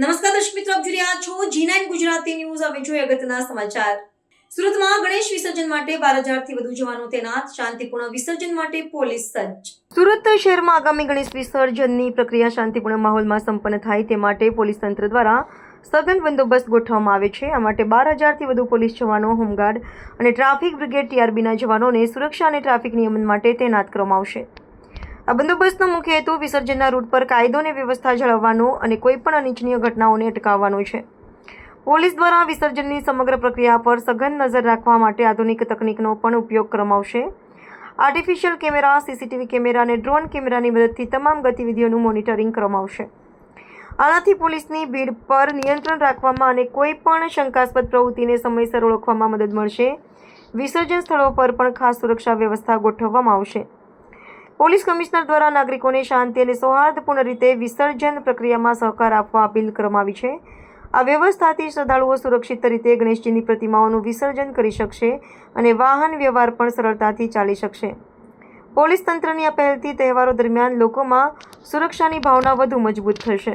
નમસ્કાર દર્શક મિત્રો, આપ જોઈ રહ્યા છો જી નાઇન ગુજરાતી ન્યૂઝ. હવે જોઈએ અગત્યના સમાચાર. સુરતમાં ગણેશ વિસર્જન માટે બાર હજારથી વધુ જવાનો તૈનાત. શાંતિપૂર્ણ વિસર્જન માટે પોલીસ સજ્જ. સુરત શહેરમાં આગામી ગણેશ વિસર્જનની પ્રક્રિયા શાંતિપૂર્ણ માહોલમાં સંપન્ન થાય તે માટે પોલીસ તંત્ર દ્વારા સઘન બંદોબસ્ત ગોઠવવામાં આવે છે. આ માટે બાર હજારથી વધુ પોલીસ જવાનો, હોમગાર્ડ અને ટ્રાફિક બ્રિગેડ ટીઆરબીના જવાનોને સુરક્ષા અને ટ્રાફિક નિયમન માટે તૈનાત કરવામાં આવશે. આ બંદોબસ્તનો મુખ્ય હેતુ વિસર્જનના રૂટ પર કાયદો અને વ્યવસ્થા જાળવવાનો અને કોઈપણ અનિચ્છનીય ઘટનાઓને અટકાવવાનો છે. પોલીસ દ્વારા વિસર્જનની સમગ્ર પ્રક્રિયા પર સઘન નજર રાખવા માટે આધુનિક તકનીકનો પણ ઉપયોગ કરવામાં આર્ટિફિશિયલ કેમેરા, સીસીટીવી કેમેરા અને ડ્રોન કેમેરાની મદદથી તમામ ગતિવિધિઓનું મોનિટરિંગ કરવામાં આનાથી પોલીસની ભીડ પર નિયંત્રણ રાખવામાં અને કોઈ પણ શંકાસ્પદ પ્રવૃત્તિને સમયસર ઓળખવામાં મદદ મળશે. વિસર્જન સ્થળો પર પણ ખાસ સુરક્ષા વ્યવસ્થા ગોઠવવામાં આવશે. પોલીસ કમિશનર દ્વારા નાગરિકોને શાંતિ અને સૌહાર્દપૂર્ણ રીતે વિસર્જન પ્રક્રિયામાં સહકાર આપવા અપીલ કરવામાં છે. આ વ્યવસ્થાથી શ્રદ્ધાળુઓ સુરક્ષિત રીતે ગણેશજીની પ્રતિમાઓનું વિસર્જન કરી શકશે અને વાહન વ્યવહાર પણ સરળતાથી ચાલી શકશે. પોલીસ તંત્રની આ પહેલથી તહેવારો દરમિયાન લોકોમાં સુરક્ષાની ભાવના વધુ મજબૂત થશે.